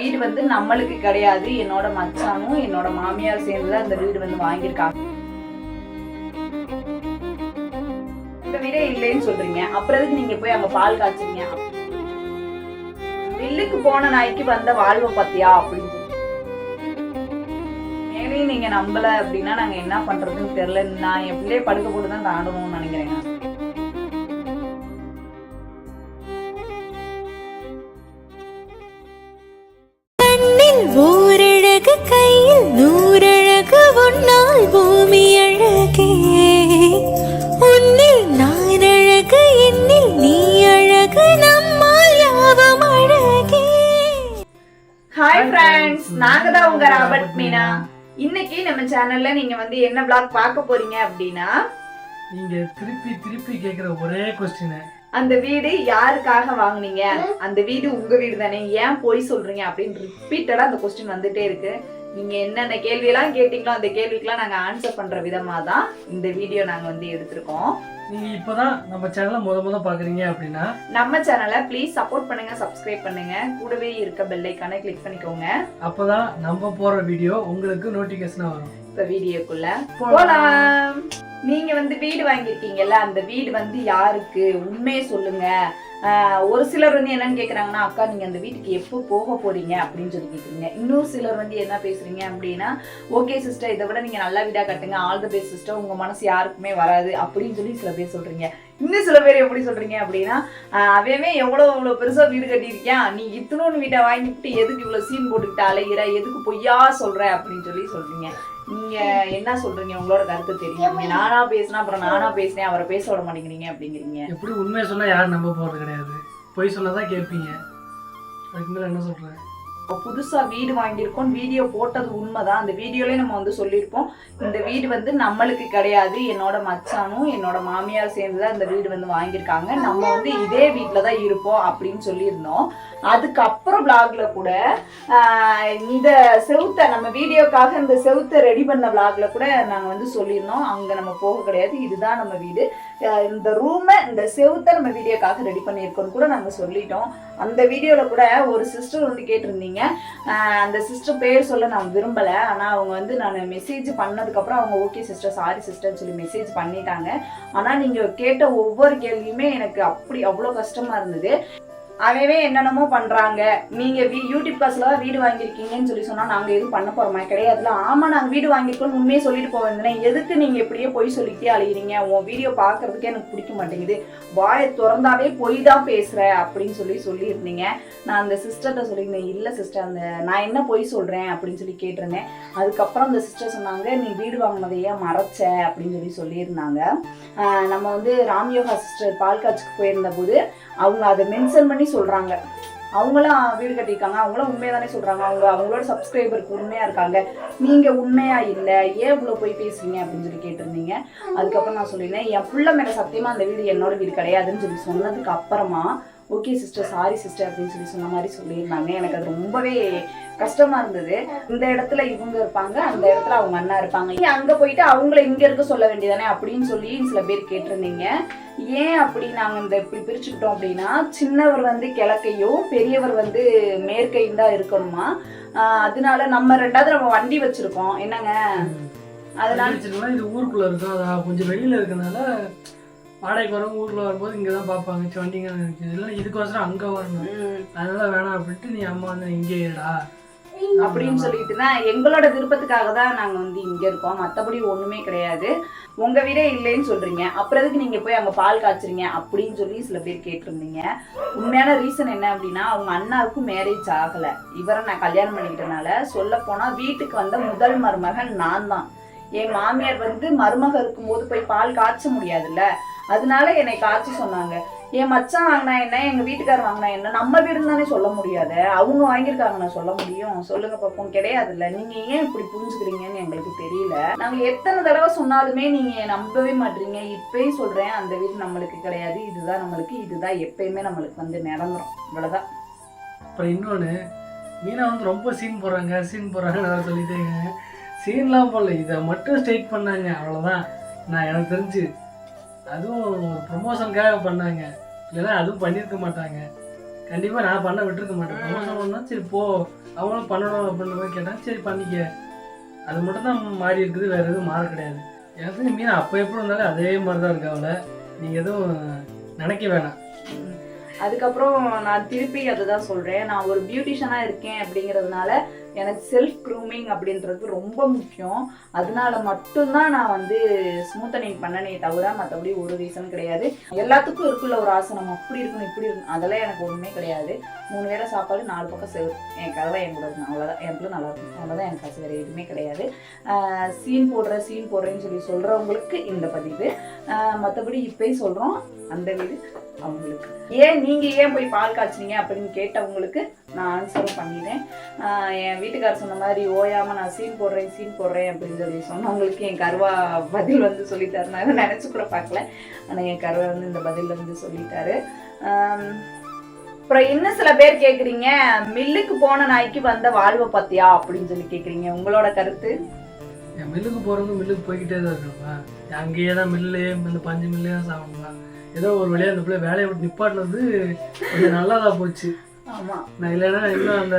வீடு வந்து நம்மளுக்கு கிடையாது. என்னோட மச்சானும் என்னோட மாமியார் சேர்ந்து தான் இந்த வீடு வந்து வாங்கியிருக்காங்க. இந்த வீடே இல்லைன்னு சொல்றீங்க. அப்புறம் எதுக்கு நீங்க போய் அங்க பால் காய்ச்சீங்க? வில்லுக்கு போன நாய்க்கு வந்த வாழ்வை பத்தியா அப்படின்னு மேலேயும் நீங்க நம்பல அப்படின்னா நாங்க என்ன பண்றதுன்னு தெரியல. நான் என் பிள்ளைய படுக்க போட்டு தான் தாண்டணும்னு நினைக்கிறேன் ஹாய் ஃப்ரெண்ட்ஸ் நாங்க தான் உங்க ராபர்ட் மீனா. இன்னைக்கு நம்ம சேனல்ல நீங்க வந்து என்ன vlog பார்க்க போறீங்க அப்படின்னா நீங்க திருப்பி திருப்பி கேக்குற ஒரே கொஸ்டின் அந்த வீடு யாருக்காக வாங்குனீங்க? அந்த வீடு உங்க வீடு தானே? ஏன் போய் சொல்றீங்க அப்படின்னு ரிப்பீட்டடா அந்த கொஸ்டின் வந்துட்டே இருக்கு. நீங்க என்னென்ன கேள்வியெல்லாம் கேட்டீங்களோ அந்த கேள்விக்கெல்லாம் நாங்க ஆன்சர் பண்ற விதமா தான் இந்த வீடியோ நாங்க வந்து எடுத்திருக்கோம். நீங்க இப்பதான் நம்ம சேனலை முத முத பாக்குறீங்க அப்படின்னா நம்ம சேனலை ப்ளீஸ் சப்போர்ட் பண்ணுங்க சப்ஸ்கிரைப் பண்ணுங்க. கூடவே இருக்க பெல் ஐக்கானை கிளிக் பண்ணிக்கோங்க. அப்பதான் நம்ம போற வீடியோ உங்களுக்கு நோட்டிபிகேஷனா வரும். இப்ப வீடியோக்குள்ள போலாம். நீங்க வந்து வீடு வாங்கியிருக்கீங்கல்ல அந்த வீடு வந்து யாருக்கு? உண்மையை சொல்லுங்க. ஆஹ் ஒரு சிலர் வந்து என்னன்னு கேக்குறாங்கன்னா அக்கா நீங்க அந்த வீட்டுக்கு எப்போ போக போறீங்க? அப்படின்னு சொல்லி கேக்குறீங்க. இன்னொரு சிலர் வந்து என்ன பேசுறீங்க அப்படின்னா ஓகே சிஸ்டர் இதை விட நீங்க நல்லா வீடா கட்டுங்க. ஆல் த பெஸ்ட் சிஸ்டர் உங்க மனசு யாருக்குமே வராது. அப்படின்னு சொல்லி சில பேர் சொல்றீங்க. இன்னும் சில பேர் எப்படி சொல்றீங்க அப்படின்னா ஆஹ் அவன் எவ்வளவு இவ்வளவு பெருசா வீடு கட்டியிருக்கியா நீ இத்தனோன்னு வீட்டை வாங்கிட்டு எதுக்கு இவ்வளவு சீன் போட்டுக்கிட்டு அலைகிற எதுக்கு பொய்யா சொல்ற? அப்படின்னு சொல்லி சொல்றீங்க. நீங்க என்ன சொல்றீங்க? உங்களோட கருத்து தெரியும். நானா பேசினா அப்புறம் நானா பேசினேன் அவரை பேச விட மாட்டேங்கிறீங்க அப்படிங்கிறீங்க. எப்படி உண்மையை சொன்னா யாரும் நம்ப போறது கிடையாது. பொய் சொன்னதான் கேட்பீங்க. அதுக்கு மேல என்ன சொல்றேன் இப்போ புதுசா வீடு வாங்கியிருக்கோம். வீடியோ போட்டது உண்மைதான். அந்த வீடியோலயே நம்ம வந்து சொல்லியிருப்போம். இந்த வீடு வந்து நம்மளுக்கு கிடையாது. என்னோட மச்சானும் என்னோட மாமியார் சேர்ந்து தான் இந்த வீடு வந்து வாங்கியிருக்காங்க. நம்ம வந்து இதே வீட்டில் தான் இருப்போம் அப்படின்னு சொல்லியிருந்தோம். அதுக்கப்புறம் பிளாக்ல கூட ஆஹ், இந்த செவுத்தை நம்ம வீடியோக்காக இந்த செவுத்தை ரெடி பண்ண பிளாக்ல கூட நாங்கள் வந்து சொல்லியிருந்தோம். அங்கே நம்ம போக கிடையாது. இதுதான் நம்ம வீடு. இந்த ரூமை இந்த செவுத்தை நம்ம வீடியோக்காக ரெடி பண்ணியிருக்கோம்னு கூட நாங்கள் சொல்லிட்டோம். அந்த வீடியோவில் கூட ஒரு சிஸ்டர் வந்து கேட்டிருந்தீங்க. அந்த சிஸ்டர் பேர் சொல்ல நான் விரும்பலை. ஆனால் அவங்க வந்து நான் மெசேஜ் பண்ணதுக்கப்புறம் அவங்க ஓகே சிஸ்டர் சாரி சிஸ்டர்னு சொல்லி மெசேஜ் பண்ணிட்டாங்க. ஆனால் நீங்கள் கேட்ட ஒவ்வொரு கேள்வியுமே எனக்கு அப்படி அவ்வளோ கஷ்டமாக இருந்தது. அவவே என்னென்னமோ பண்ணுறாங்க நீங்கள் வீ யூடியூப் காசில் தான் வீடு வாங்கியிருக்கீங்கன்னு சொல்லி சொன்னால் நாங்கள் எதுவும் பண்ண போகிறோமா கிடையாதுல ஆமாம் நாங்கள் வீடு வாங்கியிருக்கோம் உண்மையே சொல்லிட்டு போக எதுக்கு நீங்கள் இப்படியே பொய் சொல்லிக்கிட்டே அழிகிறீங்க உன் வீடியோ பார்க்குறதுக்கே எனக்கு பிடிக்க மாட்டேங்குது. வாயை திறந்தாவே பொய் தான் பேசுகிற அப்படின்னு சொல்லி சொல்லியிருந்தீங்க. நான் அந்த சிஸ்டர்கிட்ட சொல்லியிருந்தேன் இல்லை சிஸ்டர் அந்த நான் என்ன பொய் சொல்கிறேன் அப்படின்னு சொல்லி கேட்டிருந்தேன். அதுக்கப்புறம் அந்த சிஸ்டர் சொன்னாங்க நீ வீடு வாங்கினதையே மறைச்ச? அப்படின்னு சொல்லி சொல்லியிருந்தாங்க. நம்ம வந்து ராம்யோகா சிஸ்டர் பால்காட்சிக்கு போயிருந்த போது அவங்க அதை மென்ஷன் பண்ணி சொல்கிறாங்க அவங்களும் வீடு கட்டியிருக்காங்க அவங்களும் உண்மையை தானே சொல்கிறாங்க அவங்க அவங்களோட சப்ஸ்கிரைபருக்கு உண்மையாக இருக்காங்க. நீங்கள் உண்மையாக இல்லை ஏன் இவ்வளோ போய் பேசுறீங்க அப்படின்னு சொல்லி கேட்டிருந்தீங்க. அதுக்கப்புறம் நான் சொல்லியிருந்தேன் என் புள்ள மேலே சத்தியமாக அந்த வீடு என்னோட வீடு கிடையாதுன்னு சொல்லி சொன்னதுக்கு அப்புறமா ஓகே சிஸ்டர் சாரி சிஸ்டர் அப்படின்னு சொல்லி சொன்ன மாதிரி சொல்லியிருந்தாங்க. எனக்கு அது ரொம்பவே கஷ்டமா இருந்தது. இந்த இடத்துல இவங்க இருப்பாங்க அந்த இடத்துல அவங்க அண்ணா இருப்பாங்க. அங்க போயிட்டு அவங்கள இங்க இருக்க சொல்ல வேண்டியதானே அப்படின்னு சொல்லி சில பேர் கேட்டிருந்தீங்க. ஏன் அப்படி நாங்க இந்த இப்படி பிரிச்சுக்கிட்டோம் அப்படின்னா சின்னவர் வந்து கிழக்கையும் பெரியவர் வந்து மேற்கையும் தான் இருக்கணுமா? அதனால நம்ம ரெண்டாவது நம்ம வண்டி வச்சிருக்கோம். என்னங்க? அதனால இது ஊருக்குள்ள இருக்கும் அது கொஞ்சம் வெளியில இருக்கனால வாடகைக்கு வரவங்க ஊருக்குள்ள வரும்போது இங்க தான் பார்ப்பாங்க வண்டிங்க இல்லைன்னா இதுக்கோசரம் அங்க வரணும். அதனால வேணாம் அப்படின்ட்டு நீ அம்மா வந்து இங்கே இருடா. அப்படின்னு சொல்லிட்டு தான் எங்களோட விருப்பத்துக்காக தான் நாங்க வந்து இங்க இருக்கோம். மத்தபடி ஒண்ணுமே கிடையாது. உங்க வீடே இல்லைன்னு சொல்றீங்க. அப்புறம் எதுக்கு நீங்க போய் அங்க பால் காய்ச்சுறீங்க அப்படின்னு சொல்லி சில பேர் கேட்டிருந்தீங்க. உண்மையான ரீசன் என்ன அப்படின்னா அவங்க அண்ணாவுக்கும் மேரேஜ் ஆகல. இவரை நான் கல்யாணம் பண்ணிக்கிட்டனால சொல்ல போனா வீட்டுக்கு வந்த முதல் மருமகன் நான் தான். என் மாமியார் வந்து மருமக இருக்கும்போது போய் பால் காய்ச்ச முடியாதுல்ல. அதனால என்னை காய்ச்சி சொன்னாங்க. என் மச்சான் வாங்கினா என்ன? எங்க வீட்டுக்காரர் வாங்கினா என்ன? நம்ம வீடுன்னு தானே சொல்ல முடியாது. அவங்க வாங்கியிருக்காங்க நான் சொல்ல முடியும். சொல்லுங்க பாப்போம். கிடையாதுல்ல. நீங்க ஏன் இப்படி புரிஞ்சுக்கிறீங்கன்னு எங்களுக்கு தெரியல. நாங்க எத்தனை தடவை சொன்னாலுமே நீங்க நம்பவே மாட்டீங்க. இப்பயும் சொல்றேன் அந்த வீடு நம்மளுக்கு கிடையாது. இதுதான் நம்மளுக்கு. இதுதான் எப்பயுமே நம்மளுக்கு வந்து நிரந்தரம். இவ்வளவுதான். அப்புறம் இன்னொன்று மீனா வந்து ரொம்ப சீன் போடுறாங்க. சீன் போடுறாங்கன்னு வேறு சொல்லிட்டேங்க. சீன்லாம் போடல. இதை மட்டும் ஸ்ட்ரைட் பண்ணாங்க. அவ்வளோதான் நான் எனக்கு தெரிஞ்சு அதுவும் ஒரு ப்ரொமோஷனுக்காக பண்ணாங்க. இல்லைன்னா அதுவும் பண்ணியிருக்க மாட்டாங்க. கண்டிப்பாக நான் பண்ண விட்டுருக்க மாட்டேன். அவங்க சொன்னா சரி போ. அவங்களும் பண்ணணும் அப்படின்ற மாதிரி கேட்டாங்க சரி பண்ணிக்க. அது மட்டும் தான் மாறி இருக்குது வேற எதுவும் மாற கிடையாது. எனக்கு மீன் அப்போ எப்படி இருந்தாலும் அதே மாதிரி தான் இருக்கு அவளை. நீங்கள் எதுவும் நினைக்க வேணாம். அதுக்கப்புறம் நான் திருப்பி அதை தான் சொல்கிறேன் நான் ஒரு பியூட்டிஷியனாக இருக்கேன் அப்படிங்கிறதுனால எனக்கு செல்ஃப் க்ரூமிங் அப்படின்றது ரொம்ப முக்கியம். அதனால மட்டும்தான் நான் வந்து ஸ்மூத்தனிங் பண்ணனே தவிர மற்றபடி ஒரு ரீசன் கிடையாது. எல்லாத்துக்கும் இருக்குள்ள ஒரு ஆசனம் அப்படி இருக்கணும் இப்படி இருக்கணும். அதெல்லாம் எனக்கு ஒன்றுமே கிடையாது. மூணு வேளை சாப்பாடு நாலு பக்கம் செவரு என் கதவை என் கூட இருக்கணும். அவ்வளோதான் என் பிள்ளை நல்லா இருக்கும் அவ்வளோதான் எனக்கு ஆசை. வேறு எதுவுமே கிடையாது. சீன் போடுற சீன் போடுறேன்னு சொல்லி சொல்கிறவங்களுக்கு இந்த பதிவு. மற்றபடி இப்போயும் சொல்கிறோம் அந்த வீடு. அவங்களுக்கு. ஏன் நீங்கள் ஏன் போய் பால் காய்ச்சினீங்க அப்படின்னு கேட்டவங்களுக்கு நான் ஆன்சரும் பண்ணிட்டேன் என் வீட்டுக்காரர் சொன்ன மாதிரி ஓயாமல் நான் சீன் போடுறேன் சீன் போடுறேன் அப்படின்னு சொல்லி சொன்னவங்களுக்கு என் கருவா பதில் வந்து சொல்லிட்டாரு. நான் நினச்சி கூட பார்க்கல. ஆனால் என் கருவா வந்து இந்த பதில் வந்து சொல்லிட்டாரு. அப்புறம் இன்னும் சில பேர் கேட்குறீங்க மில்லுக்கு போன நாய்க்கு வந்த வாழ்வை பத்தியா அப்படின்னு சொல்லி கேட்குறீங்க உங்களோட கருத்து? என் மில்லுக்கு போகிறவங்க மில்லுக்கு போய்கிட்டே தான் இருக்கணுமா அங்கேயே தான் மில்லு இந்த பஞ்சு மில்லே தான் சாப்பிடலாம் ஏதோ ஒரு வழியாக அந்த பிள்ளை வேலையை விட்டு நிப்பாட்டினது கொஞ்சம் நல்லதாக போச்சு. ஆமாம் நான் இல்லைன்னா இன்னும் அந்த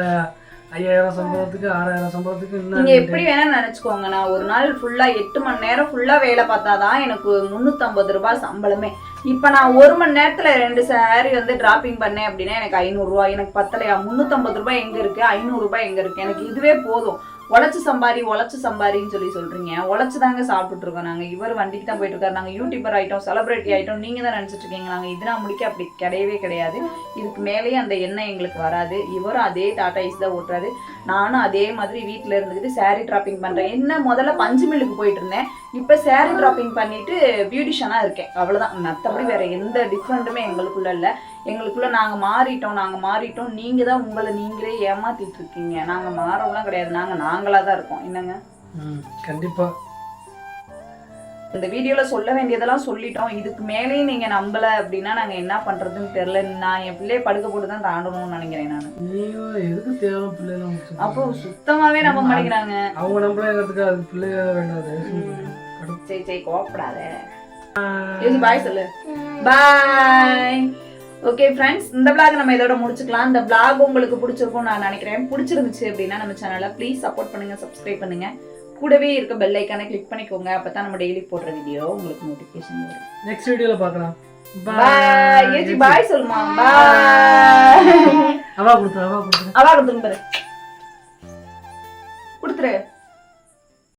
ஐயாயிரம் சம்பளத்துக்கு ஆறாயிரம் சம்பளத்துக்கு நீங்க எப்படி வேணா நினைச்சுக்கோங்க. நான் ஒரு நாள் ஃபுல்லா எட்டு மணி நேரம் ஃபுல்லா வேலை பார்த்தாதான் எனக்கு முந்நூற்றம்பது ரூபாய் சம்பளமே. இப்போ நான் ஒரு மணி நேரத்துல ரெண்டு சாரி வந்து டிராப்பிங் பண்ணேன் அப்படின்னா எனக்கு ஐநூறுரூவா எனக்கு பத்தலையா? முந்நூற்றம்பது ரூபாய் எங்க இருக்கு? ஐநூறு ரூபாய் எங்க இருக்கு? எனக்கு இதுவே போதும். உழைச்சு சம்பாரி உழைச்சு சம்பாரின்னு சொல்லி சொல்றீங்க. உழைச்சு தாங்க சாப்பிட்டுட்டு இருக்கோம் நாங்க. இவர் வண்டிக்கு தான் போயிட்டு இருக்காரு நாங்க யூடியூபர் ஆயிட்டோம் செலிபிரிட்டி ஆயிட்டோம். நீங்க தான் நினைச்சிட்டு இருக்கீங்க. நாங்க இதனா முடிக்க அப்படி கிடையவே கிடையாது. இதுக்கு மேலேயே அந்த எண்ணம் எங்களுக்கு வராது. இவரும் அதே டாடா ஐஸ் தான் ஓட்டுறாரு. நானும் அதே மாதிரி வீட்டில் இருந்துக்கிட்டு சாரி ட்ராப்பிங் பண்ணுறேன் என்ன முதல்ல பஞ்சு மில்லுக்கு போயிட்டு இருந்தேன். இப்போ saree ட்ராப்பிங் பண்ணிட்டு பியூட்டிஷியனாக இருக்கேன். அவ்வளோதான் மற்றபடி வேற எந்த டிஃப்ரெண்ட்டுமே எங்களுக்குள்ள இல்லை. எங்களுக்குள்ள நாங்கள் மாறிட்டோம் நாங்கள் மாறிட்டோம். நீங்கள் தான் உங்களை நீங்களே ஏமாத்திட்டு இருக்கீங்க. நாங்கள் மாறவங்களாம் கிடையாது. நாங்கள் நாங்களாக தான் இருக்கோம். என்னங்க? ம் கண்டிப்பாக இந்த வீடியோவில் சொல்ல வேண்டியதெல்லாம் சொல்லிட்டோம். இதுக்கு மேலேயும் நீங்கள் நம்பலை அப்படின்னா நாங்கள் என்ன பண்ணுறதுன்னு தெரில நான் என் பிள்ளைய படுக்க போட்டு தான் தாண்டணும்னு நினைக்கிறேன் நான். எதுக்கு தேவை பிள்ளைலாம் அப்போ சுத்தமாகவே நம்ப மாட்டேங்கிறாங்க. அவங்க நம்மளேங்கிறதுக்கு அது பிள்ளையா வேண்டாது. சரி சரி கோவப்படாத. யோசி பாய் சொல்லு. பாய் ஓகே ஃப்ரெண்ட்ஸ் இந்த vlog நம்ம இதோட முடிச்சுக்கலாம். இந்த vlog உங்களுக்கு பிடிச்சிருக்கும் நான் நினைக்கிறேன். பிடிச்சிருந்துச்சு அப்படின்னா நம்ம சேனலை ப்ளீஸ் சப்போர்ட் பண்ணுங்க சப்ஸ்கிரைப் பண்ணுங்க. கூடவே இருக்க பெல் ஐக்கானை கிளிக் பண்ணிக்கோங்க. அப்பதான் நம்ம டெய்லி போடுற வீடியோ உங்களுக்கு நோட்டிஃபிகேஷன் வரும். நெக்ஸ்ட் வீடியோவில் பார்க்கலாம். பாய் ஏச்சி பாய் சொல்லுமா. பாய் அவா கொடுத்துரு அவா கொடுத்துரு. அவா கொடுத்துருங்க பாரு. கொடுத்துரு.